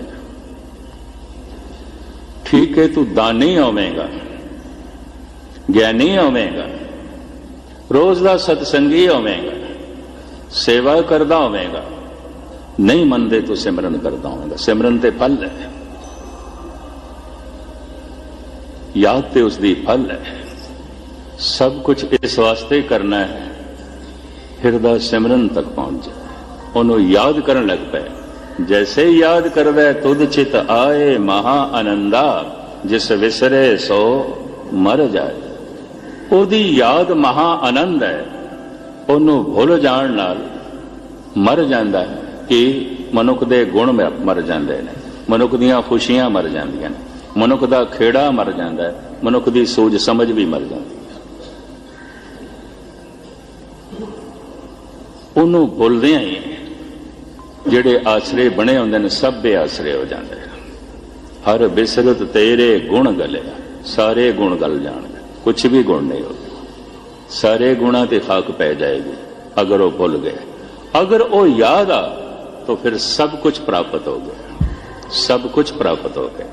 ਠੀਕ ਹੈ, ਤੂੰ ਦਾਨੀ ਹੋਵੇਂਗਾ, ਗਿਆਨੀ ਹੋਵੇਂਗਾ, ਰੋਜ਼ ਦਾ ਸਤਸੰਗੀ ਹੋਵੇਂਗਾ, ਸੇਵਾ ਕਰਦਾ ਹੋਵੇਂਗਾ ਨਹੀਂ ਮੰਨਦੇ ਤੂੰ ਸਿਮਰਨ ਕਰਦਾ ਹੋਵੇਂਗਾ। ਸਿਮਰਨ ਤੇ ਫਲ ਹੈ। ਯਾਦ ਤੇ ਉਸ ਦੀ ਫਲ ਹੈ। ਸਭ ਕੁਝ ਇਸ ਵਾਸਤੇ ਕਰਨਾ ਹੈ। ਹਿਰਦਾ ਸਿਮਰਨ ਤੱਕ ਪਹੁੰਚ ਜਾਏ। ਉਹਨੂੰ ਯਾਦ ਕਰਨ ਲੱਗ ਪਏ। ਜੈਸੇ ਯਾਦ ਕਰਦਾ ਹੈ, ਤੁਧ ਚਿਤ ਆਏ ਮਹਾ ਆਨੰਦਾ ਜਿਸ ਵਿਸਰੇ ਸੋ ਮਰ ਜਾਏ। ਉਹਦੀ ਯਾਦ ਮਹਾ ਆਨੰਦ ਹੈ। ਉਹਨੂੰ ਭੁੱਲ ਜਾਣ ਨਾਲ ਮਰ ਜਾਂਦਾ ਹੈ। ਕਿ ਮਨੁੱਖ ਦੇ ਗੁਣ ਮਰ ਜਾਂਦੇ ਨੇ। ਮਨੁੱਖ ਦੀਆਂ ਖੁਸ਼ੀਆਂ ਮਰ ਜਾਂਦੀਆਂ ਨੇ। ਮਨੁੱਖ ਦਾ ਖੇੜਾ ਮਰ ਜਾਂਦਾ ਹੈ। ਮਨੁੱਖ ਦੀ ਸੂਝ ਸਮਝ ਵੀ ਮਰ ਜਾਂਦੀ ਉਹਨੂੰ ਭੁੱਲਦਿਆਂ ਹੀ ਜਿਹੜੇ ਆਸਰੇ ਬਣੇ ਹੁੰਦੇ ਨੇ, ਸਭ ਬੇਆਸਰੇ ਹੋ ਜਾਂਦੇ ਹਰ ਬਿਸਰਤ ਤੇਰੇ ਗੁਣ ਗਲਿਆ। ਸਾਰੇ ਗੁਣ ਗਲ ਜਾਣਗੇ। ਕੁਝ ਵੀ ਗੁਣ ਨਹੀਂ ਹੋਗਾ ਸਾਰੇ ਗੁਣਾ ਤੇ ਖਾਕ ਪੈ ਜਾਏਗੀ। ਅਗਰ ਉਹ ਭੁੱਲ ਗਏ। ਅਗਰ ਉਹ ਯਾਦ ਆ तो फिर सब कुछ प्राप्त हो गया सब कुछ प्राप्त हो गया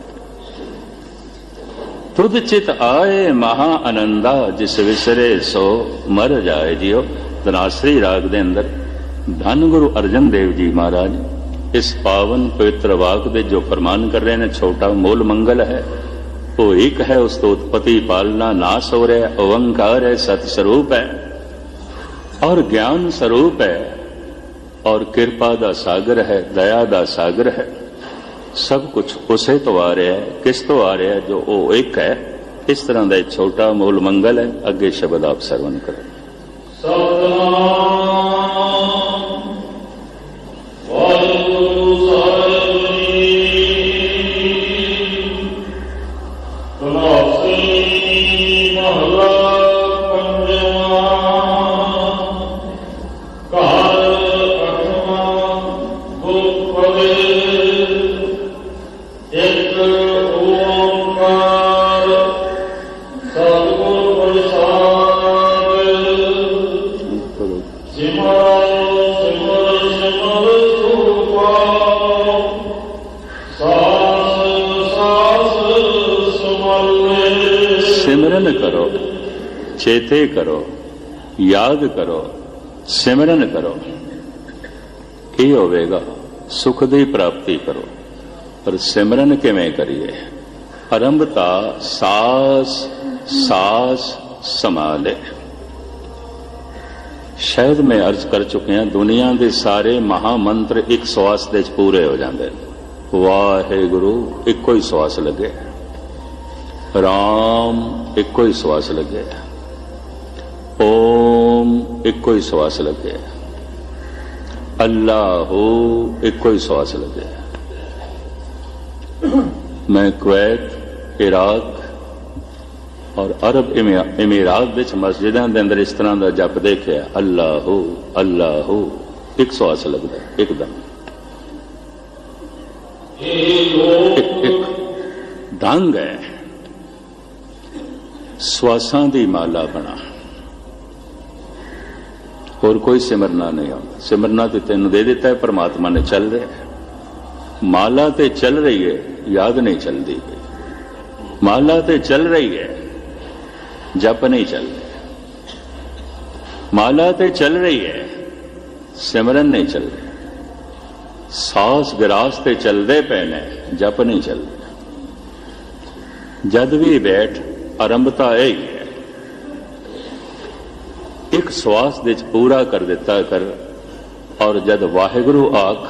तुद चित आए महा आनंदा जिस विसरे सो मर जाए जियो धनाश्री राग ਦੇ ਅੰਦਰ ਧੰਨ ਗੁਰੂ ਅਰਜਨ ਦੇਵ ਜੀ ਮਹਾਰਾਜ ਇਸ ਪਾਵਨ ਪਵਿੱਤਰ ਵਾਕ ਦੇ ਜੋ ਫਰਮਾਨ ਕਰ ਰਹੇ ਨੇ ਛੋਟਾ ਮੂਲ ਮੰਗਲ ਹੈ ਉਹ ਇੱਕ ਹੈ ਉਸ ਤੋਂ ਉਤਪਤੀ ਪਾਲਣਾ ਨਾਸ ਹੋ ਰਿਹਾ ਓੰਕਾਰ ਹੈ ਸਤ ਸਰੂਪ ਹੈ ਔਰ ਗਿਆਨ ਸਰੂਪ ਹੈ ਔਰ ਕਿਰਪਾ ਦਾ ਸਾਗਰ ਹੈ, ਦਇਆ ਦਾ ਸਾਗਰ ਹੈ। ਸਭ ਕੁਝ ਉਸੇ ਤੋਂ ਆ ਰਿਹਾ ਹੈ, ਕਿਸ ਤੋਂ ਆ ਰਿਹਾ ਜੋ ਉਹ ਇੱਕ ਹੈ, ਇਸ ਤਰ੍ਹਾਂ ਦਾ ਇੱਕ ਛੋਟਾ ਮੂਲ ਮੰਗਲ ਹੈ। ਅੱਗੇ ਸ਼ਬਦ ਆਪ ਸਰਵਨ ਕਰੋ। ਸਤਨਾਮ ਚੇਤੇ ਕਰੋ ਯਾਦ ਕਰੋ ਸਿਮਰਨ ਕਰੋ ਕੀ ਹੋਵੇਗਾ ਸੁਖ ਦੀ ਪ੍ਰਾਪਤੀ ਕਰੋ ਪਰ ਸਿਮਰਨ ਕਿਵੇਂ ਕਰੀਏ ਆਰੰਭਤਾ ਸਾਸ ਸਾਸ ਸਮਾਲੇ ਸ਼ਾਇਦ ਮੈਂ ਅਰਜ਼ ਕਰ ਚੁੱਕਿਆ ਦੁਨੀਆ ਦੇ ਸਾਰੇ ਮਹਾ ਮੰਤਰ ਇੱਕ ਸਵਾਸ ਦੇ ਚ ਪੂਰੇ ਹੋ ਜਾਂਦੇ ਨੇ ਵਾਹਿਗੁਰੂ ਇੱਕੋ ਹੀ ਸਵਾਸ ਲੱਗੇ ਰਾਮ ਇੱਕੋ ਹੀ ਸਵਾਸ ਲੱਗੇ ਓਮ ਇੱਕੋ ਹੀ ਸਵਾਸ ਲੱਗੇ ਅੱਲਾਹੂ ਇੱਕੋ ਹੀ ਸਵਾਸ ਲੱਗਿਆ ਮੈਂ ਕੁਵੈਤ ਇਰਾਕ ਔਰ ਅਰਬ ਇਮਿਰਾ- ਇਮੀਰਾਤ ਵਿੱਚ ਮਸਜਿਦਾਂ ਦੇ ਅੰਦਰ ਇਸ ਤਰ੍ਹਾਂ ਦਾ ਜਪ ਦੇਖਿਆ ਅੱਲਾਹੂ ਅੱਲਾਹੂ ਇੱਕ ਸਵਾਸ ਲੱਗਦਾ ਇੱਕਦਮ ਇੱਕ ਡੰਗ ਹੈ ਸਵਾਸਾਂ ਦੀ ਮਾਲਾ ਬਣਾ ਹੋਰ ਕੋਈ ਸਿਮਰਨਾ ਨਹੀਂ ਆਉਂਦਾ। ਸਿਮਰਨਾ ਤੇ ਤੈਨੂੰ ਦੇ ਦਿੱਤਾ ਹੈ, ਪ੍ਰਮਾਤਮਾ ਨੇ ਚੱਲ ਰਿਹਾ ਮਾਲਾ ਤੇ ਚੱਲ ਰਹੀ ਹੈ, ਯਾਦ ਨਹੀਂ ਚੱਲਦੀ ਪਈ। ਮਾਲਾ ਤੇ ਚੱਲ ਰਹੀ ਹੈ, ਜਪ ਨਹੀਂ ਚੱਲ ਰਿਹਾ। ਮਾਲਾ ਤੇ ਚੱਲ ਰਹੀ ਹੈ, ਸਿਮਰਨ ਨਹੀਂ ਚੱਲ ਰਿਹਾ। ਸਾਸ ਵਿਰਾਸ ਤੇ ਚੱਲਦੇ ਪਏ ਨੇ, ਜਪ ਨਹੀਂ ਚੱਲ ਰਿਹਾ। ਜਦ ਵੀ ਬੈਠ, ਆਰੰਭਤਾ ਇਹ ਹੈ। ਇੱਕ ਸਵਾਸ ਦੇ ਚ ਪੂਰਾ ਕਰ ਦਿੱਤਾ ਕਰ। ਔਰ ਜਦ ਵਾਹਿਗੁਰੂ ਆਖ,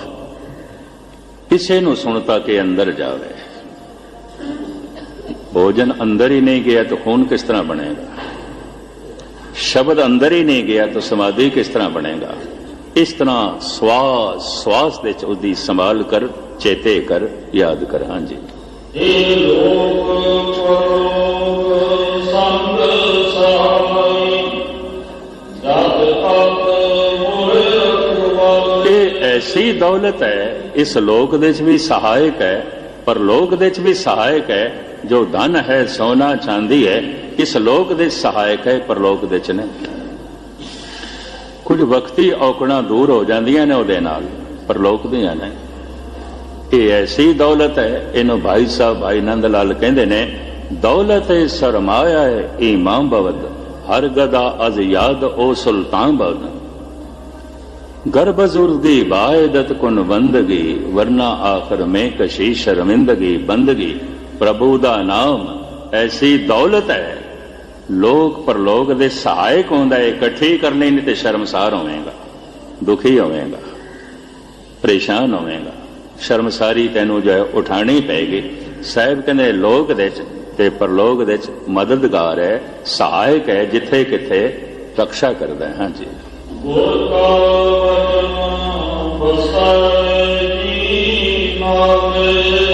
ਕਿਸੇ ਨੂੰ ਸੁਣਤਾ ਕੇ ਅੰਦਰ ਜਾਵੇ। ਭੋਜਨ ਅੰਦਰ ਹੀ ਨਹੀਂ ਗਿਆ ਤਾਂ ਖੂਨ ਕਿਸ ਤਰ੍ਹਾਂ ਬਣੇਗਾ? ਸ਼ਬਦ ਅੰਦਰ ਹੀ ਨਹੀਂ ਗਿਆ ਤਾਂ ਸਮਾਧੀ ਕਿਸ ਤਰ੍ਹਾਂ ਬਣੇਗਾ? ਇਸ ਤਰ੍ਹਾਂ ਸਵਾਸ ਸਵਾਸ ਦੇ ਚ ਉਹਦੀ ਸੰਭਾਲ ਕਰ, ਚੇਤੇ ਕਰ, ਯਾਦ ਕਰ। ਹਾਂਜੀ। ਇਹ ਲੋਕ ਇਹ ਐਸੀ ਦੌਲਤ ਹੈ, ਇਸ ਲੋਕ ਦੇ ਵਿੱਚ ਵੀ ਸਹਾਇਕ ਹੈ, ਪਰ ਲੋਕ ਦੇ ਚ ਵੀ ਸਹਾਇਕ ਹੈ, ਜੋ ਧਨ ਹੈ, ਸੋਨਾ, ਚਾਂਦੀ ਹੈ, ਇਸ ਲੋਕ ਦੇ ਸਹਾਇਕ ਹੈ ਪਰ ਲੋਕ ਦੇ ਚ ਨਹੀਂ। ਕੁਝ ਵਕਤੀ ਔਕੜਾਂ ਦੂਰ ਹੋ ਜਾਂਦੀਆਂ ਨੇ ਉਹਦੇ ਨਾਲ ਪਰ ਲੋਕ ਦੀਆਂ ਨੇ। ਇਹ ਐਸੀ ਦੌਲਤ ਹੈ, ਇਹਨੂੰ ਭਾਈ ਸਾਹਿਬ, ਭਾਈ ਨੰਦ ਲਾਲ ਕਹਿੰਦੇ ਨੇ, ਦੌਲਤ ਹੈ ਸਰਮਾਇਆ ਹੈ ਇਮਾਮ ਬਵਦ ਹਰ ਗਦਾ ਅਜ਼ ਯਾਦ ਉਹ ਸੁਲਤਾਨ ਬਵਦ ਗਰਭ ਜ਼ੁਰਦੀ ਬਾਇਦਤ ਕੁਨ ਬੰਦਗੀ ਵਰਨਾ ਆਖਰ ਮੈਂ ਕਸ਼ੀ ਸ਼ਰਮਿੰਦਗੀ ਬੰਦਗੀ। ਪ੍ਰਭੂ ਦਾ ਨਾਮ ਐਸੀ ਦੌਲਤ ਹੈ। ਲੋਕ ਪਰਲੋਕ ਦੇ ਸਹਾਇਕ ਹੁੰਦਾ ਹੈ, ਇਕੱਠੀ ਕਰਨੀ ਨਹੀਂ ਤੇ ਸ਼ਰਮਸਾਰ ਹੋਵੇਗਾ। ਦੁਖੀ ਹੋਵੇਗਾ। ਪਰੇਸ਼ਾਨ ਹੋਵੇਗਾ। ਸ਼ਰਮਸਾਰੀ ਤੈਨੂੰ ਜੋ ਹੈ, ਉਠਾਣੀ ਪਏਗੀ। ਸਾਹਿਬ ਕਹਿੰਦੇ, ਲੋਕ ਦੇ ਚ ਤੇ ਪਰਲੋਕ ਦੇ ਚ ਮਦਦਗਾਰ ਹੈ, ਸਹਾਇਕ ਹੈ ਜਿੱਥੇ ਕਿਥੇ ਰਕਸ਼ਾ ਕਰਦਾ ਹੈ। ਹਾਂਜੀ।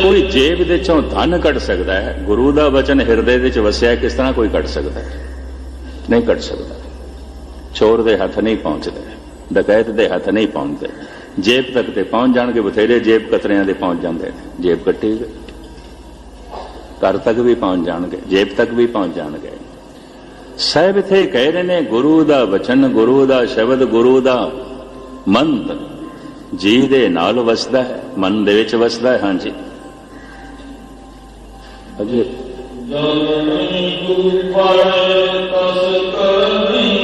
ਕੋਈ ਜੇਬ ਦੇ ਚੋਂ ਧਨ ਕੱਢ ਸਕਦਾ ਹੈ ਗੁਰੂ ਦਾ ਵਚਨ ਹਿਰਦੇ ਵਿੱਚ ਵਸਿਆ ਕਿਸ ਤਰ੍ਹਾਂ ਕੋਈ ਕੱਢ ਸਕਦਾ ਹੈ ਨਹੀਂ ਕੱਢ ਸਕਦਾ ਚੋਰ ਦੇ ਹੱਥ ਨਹੀਂ ਪਹੁੰਚਦੇ ਡਕੈਤ ਦੇ ਹੱਥ ਨਹੀਂ ਪਹੁੰਚਦੇ ਜੇਬ ਤੱਕ ਤੇ ਪਹੁੰਚ ਜਾਣਗੇ ਬਥੇਰੇ ਜੇਬ ਕਤਰਿਆਂ ਦੇ ਪਹੁੰਚ ਜਾਂਦੇ ਨੇ ਜੇਬ ਕੱਟੀ ਘਰ ਤੱਕ ਵੀ ਪਹੁੰਚ ਜਾਣਗੇ ਜੇਬ ਤੱਕ ਵੀ ਪਹੁੰਚ ਜਾਣਗੇ ਸਾਹਿਬ ਇਥੇ ਕਹਿ ਰਹੇ ਨੇ ਗੁਰੂ ਦਾ ਵਚਨ, ਗੁਰੂ ਦਾ ਸ਼ਬਦ, ਗੁਰੂ ਦਾ ਮੰਤਰ। ਜੀ ਦੇ ਨਾਲ ਵਸਦਾ ਹੈ, ਮਨ ਦੇ ਵਿੱਚ ਵਸਦਾ ਹੈ, ਹਾਂਜੀ। ਅਜੇ ਜਨਨੀ ਤੂ ਤਸ ਕਰਨੀ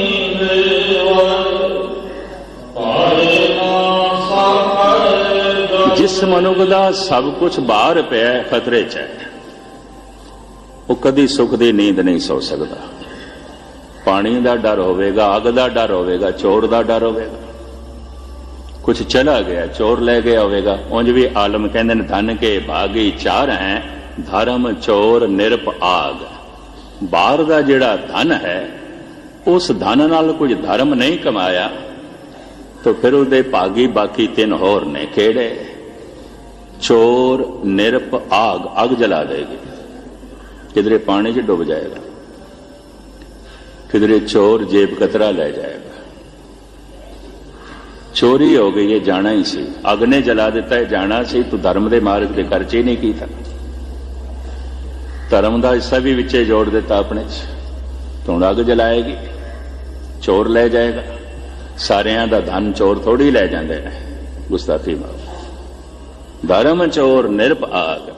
ਜਿਸ ਮਨੁੱਖ ਦਾ ਸਭ ਕੁਝ ਬਾਹਰ ਪਿਆ ਖਤਰੇ 'ਚ ਹੈ। ਉਹ ਕਦੀ ਸੁੱਖ ਦੀ ਨੀਂਦ ਨਹੀਂ ਸੌ ਸਕਦਾ। ਪਾਣੀ ਦਾ ਡਰ ਹੋਵੇਗਾ, ਅੱਗ ਦਾ ਡਰ ਹੋਵੇਗਾ, ਚੋਰ ਦਾ ਡਰ ਹੋਵੇਗਾ। ਕੁਝ ਚਲਾ ਗਿਆ, ਚੋਰ ਲੈ ਗਿਆ ਹੋਵੇਗਾ। ਉਂਝ ਵੀ ਆਲਮ ਕਹਿੰਦੇ ਨੇ, ਧਨ ਕੇ ਭਾਗੀ ਚਾਰ ਹੈ, ਧਰਮ ਚੋਰ ਨਿਰਪ ਆਗ। ਬਾਹਰ ਦਾ ਜਿਹੜਾ ਧਨ ਹੈ, ਉਸ ਧਨ ਨਾਲ ਕੁਝ ਧਰਮ ਨਹੀਂ ਕਮਾਇਆ, ਤਾਂ ਫਿਰ ਉਹਦੇ ਭਾਗੀ ਬਾਕੀ ਤਿੰਨ ਹੋਰ ਨੇ ਕਿਹੜੇ? ਚੋਰ ਨਿਰਪ ਆਗ, ਅਗ ਜਲਾ ਦੇਗੀ। ਕਿਧਰੇ ਪਾਣੀ 'ਚ ਡੁੱਬ ਜਾਏਗਾ। ਕਿਧਰੇ ਚੋਰ ਜੇਬ ਕਤਰਾ ਲੈ ਜਾਏਗਾ। ਚੋਰੀ ਹੋ ਗਈ, ਇਹ ਜਾਣਾ ਹੀ ਸੀ। ਅਗ ਨੇ ਜਲਾ ਦਿੱਤਾ, ਇਹ ਜਾਣਾ ਸੀ। ਤੂੰ ਧਰਮ ਦੇ ਮਾਰਗ ਤੇ ਖਰਚ ਹੀ ਨਹੀਂ ਕੀਤਾ। ਧਰਮ ਦਾ ਹਿੱਸਾ ਵੀ ਵਿੱਚੇ ਜੋੜ ਦਿੱਤਾ ਆਪਣੇ 'ਚ। ਤੂੰ ਅਗ ਜਲਾਏਗੀ। ਚੋਰ ਲੈ ਜਾਏਗਾ। ਸਾਰਿਆਂ ਦਾ ਧਨ ਚੋਰ ਥੋੜੀ ਲੈ ਜਾਂਦੇ ਨੇ। ਗੁਸਤਾਖੀ ਮਾਰ। ਧਰਮ ਚੋਰ ਨਿਰਭ ਆਗ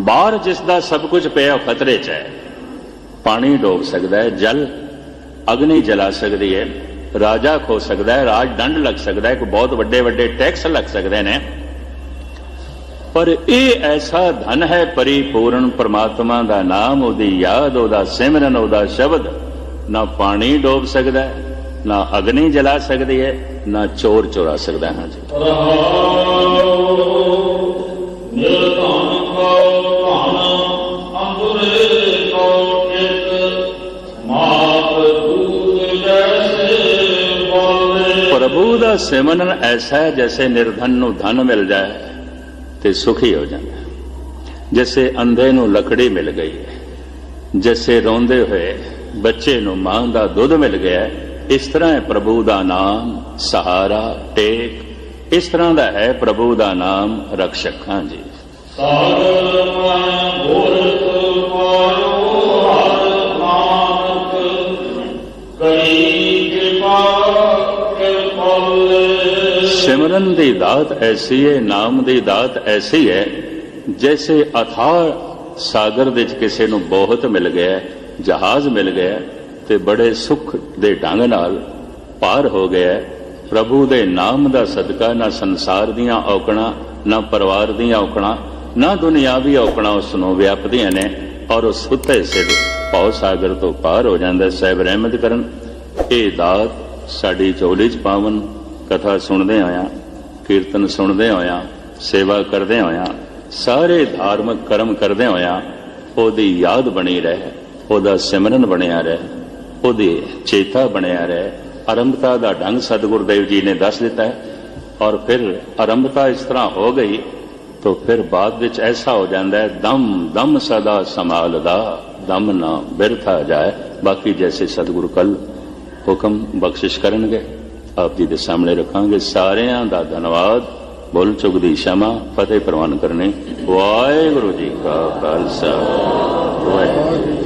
ਬਾਹਰ ਜਿਸ ਦਾ ਸਭ ਕੁਝ ਪਿਆ ਖਤਰੇ 'ਚ ਹੈ। ਪਾਣੀ ਡੋਬ ਸਕਦਾ ਹੈ, ਜਲ ਅਗਨੀ ਜਲਾ ਸਕਦੀ ਹੈ, ਰਾਜਾ ਖੋ ਸਕਦਾ ਹੈ, ਰਾਜ ਦੰਡ ਲੱਗ ਸਕਦਾ ਹੈ ਕੋਈ ਬਹੁਤ ਵੱਡੇ ਵੱਡੇ ਟੈਕਸ ਲੱਗ ਸਕਦੇ ਨੇ। ਪਰ ਇਹ ਐਸਾ ਧਨ ਹੈ ਪਰਿਪੂਰਨ ਪ੍ਰਮਾਤਮਾ ਦਾ ਨਾਮ, ਉਹਦੀ ਯਾਦ, ਉਹਦਾ ਸਿਮਰਨ, ਉਹਦਾ ਸ਼ਬਦ। ਨਾ ਪਾਣੀ ਡੋਬ ਸਕਦਾ ਹੈ, ਨਾ ਅਗਨੀ ਜਲਾ ਸਕਦੀ ਹੈ, ਨਾ ਚੋਰ ਚੋਰਾ ਸਕਦਾ ਹੈ। ਹਾਂਜੀ ਪ੍ਰਭੂ ਸਿਮਰਨ ਐਸਾ ਹੈ ਜੈਸੇ ਨਿਰਧਨ ਨੂੰ ਧਨ ਮਿਲ ਜਾਏ ਤੇ ਸੁਖੀ ਹੋ ਜਾਂਦਾ ਹੈ। ਜੈਸੇ ਅੰਧੇ ਨੂੰ ਲੱਕੜੀ ਮਿਲ ਗਈ, ਜੈਸੇ ਰੋਂਦੇ ਹੋਏ ਬੱਚੇ ਨੂੰ ਮਾਂ ਦਾ ਦੁੱਧ ਮਿਲ ਗਿਆ, ਇਸ ਤਰ੍ਹਾਂ ਹੈ ਪ੍ਰਭੂ ਦਾ ਨਾਮ ਸਹਾਰਾ, ਟੇਕ ਇਸ ਤਰ੍ਹਾਂ ਦਾ ਹੈ ਪ੍ਰਭੂ ਦਾ ਨਾਮ ਰਕਸ਼ਕ ਹਾਂਜੀ ਸਾਗਰ ਮੈਂ ਬੋਲਤ ਸਿਮਰਨ ਦੀ ਦਾਤ ਐਸੀ ਹੈ, ਨਾਮ ਦੀ ਦਾਤ ਐਸੀ ਹੈ, ਜੈਸੇ ਅਥਾਹ ਸਾਗਰ ਵਿੱਚ ਕਿਸੇ ਨੂੰ ਬਹੁਤ ਮਿਲ ਗਿਆ, ਜਹਾਜ਼ ਮਿਲ ਗਿਆ ਤੇ ਬੜੇ ਸੁੱਖ ਦੇ ਢੰਗ ਨਾਲ ਪਾਰ ਹੋ ਗਿਆ ਪ੍ਰਭੂ ਦੇ ਨਾਮ ਦਾ ਸਦਕਾ ਨਾ ਸੰਸਾਰ ਦੀਆਂ ਔਕੜਾਂ, ਨਾ ਪਰਿਵਾਰ ਦੀਆਂ ਔਕੜਾਂ, ਨਾ ਦੁਨਿਆਵੀ ਔਕੜਾਂ ਉਸ ਨੂੰ ਵਿਆਪਦੀਆਂ ਨੇ ਔਰ ਉਹ ਸੁੱਤੇ ਸਿਰ ਭਉ ਸਾਗਰ ਤੋਂ ਪਾਰ ਹੋ ਜਾਂਦਾ ਹੈ। ਸਾਹਿਬ ਰਹਿਮਤ ਕਰਨ, ਇਹ ਦਾਤ ਸਾਡੀ ਚੋਲੀ 'ਚ ਪਾਵਨ ਕਥਾ ਸੁਣਦੇ ਆਇਆ ਕੀਰਤਨ ਸੁਣਦੇ ਹੋਇਆ, ਸੇਵਾ ਕਰਦੇ ਹੋਇਆ, ਸਾਰੇ ਧਾਰਮਿਕ ਕਰਮ ਕਰਦੇ ਹੋਇਆ, ਉਹਦੀ ਯਾਦ ਬਣੀ ਰਹੇ, ਉਹਦਾ ਸਿਮਰਨ ਬਣਿਆ ਰਹੇ, ਉਹਦੀ ਚੇਤਾ ਬਣਿਆ ਰਹੇ। ਆਰੰਭਤਾ ਦਾ ਢੰਗ ਸਤਿਗੁਰ ਦੇਵ ਜੀ ਨੇ ਦੱਸ ਦਿੱਤਾ ਹੈ ਔਰ ਫਿਰ ਆਰੰਭਤਾ ਇਸ ਤਰ੍ਹਾਂ ਹੋ ਗਈ, ਤਾਂ ਫਿਰ ਬਾਅਦ ਵਿੱਚ ਐਸਾ ਹੋ ਜਾਂਦਾ ਹੈ, ਦਮ ਦਮ ਸਦਾ ਸੰਭਾਲਦਾ, ਦਮ ਨਾ ਬਿਰਥਾ ਜਾਏ। ਬਾਕੀ ਜੈਸੇ ਸਤਿਗੁਰੂ ਕੱਲ ਹੁਕਮ ਬਖਸ਼ਿਸ਼ ਕਰਨਗੇ। ਆਪ ਜੀ ਦੇ ਸਾਹਮਣੇ ਰੱਖਾਂਗੇ। ਸਾਰਿਆਂ ਦਾ ਧੰਨਵਾਦ। ਬੋਲ ਚੁੱਕ ਦੀ ਸ਼ਮਾ, ਫਤਿਹ ਪ੍ਰਵਾਨ ਕਰਨੇ। ਵਾਹਿਗੁਰੂ ਜੀ ਕਾ ਖਾਲਸਾ। ਵਾਹਿਗੁਰੂ